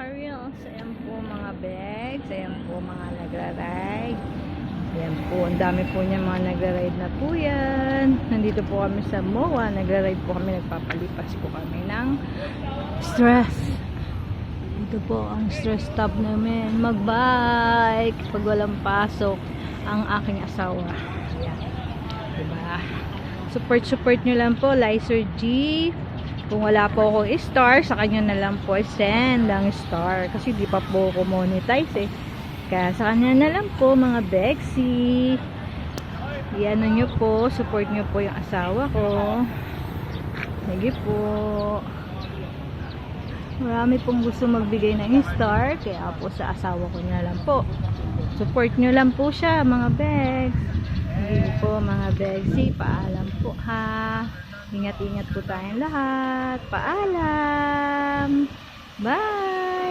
ka-reels. Ayan po mga bags. Ayan po mga nagra-ride. Ayan po. Ang dami po niya mga nagra-ride na po yan. Nandito po kami sa MOA. Nagra-ride po kami. Nagpapalipas po kami ng stress. Ito po ang stress stop namin. Mag-bike. Pag walang pasok ang aking asawa. Ayan. Diba? Support, support nyo lang po. Lizer G. Kung wala po akong star, sa kanya na lang po send ang star. Kasi di pa po ako monetize eh. Kaya sa kanya na lang po mga Bexy. Iyan nyo po. Support nyo po yung asawa ko. Sige po. Marami pong gusto magbigay ng star. Kaya po sa asawa ko na lang po. Support nyo lang po siya mga Bex. Hindi po mga Bexy. Paalam po ha. Ingat-ingat po tayong lahat. Paalam. Bye.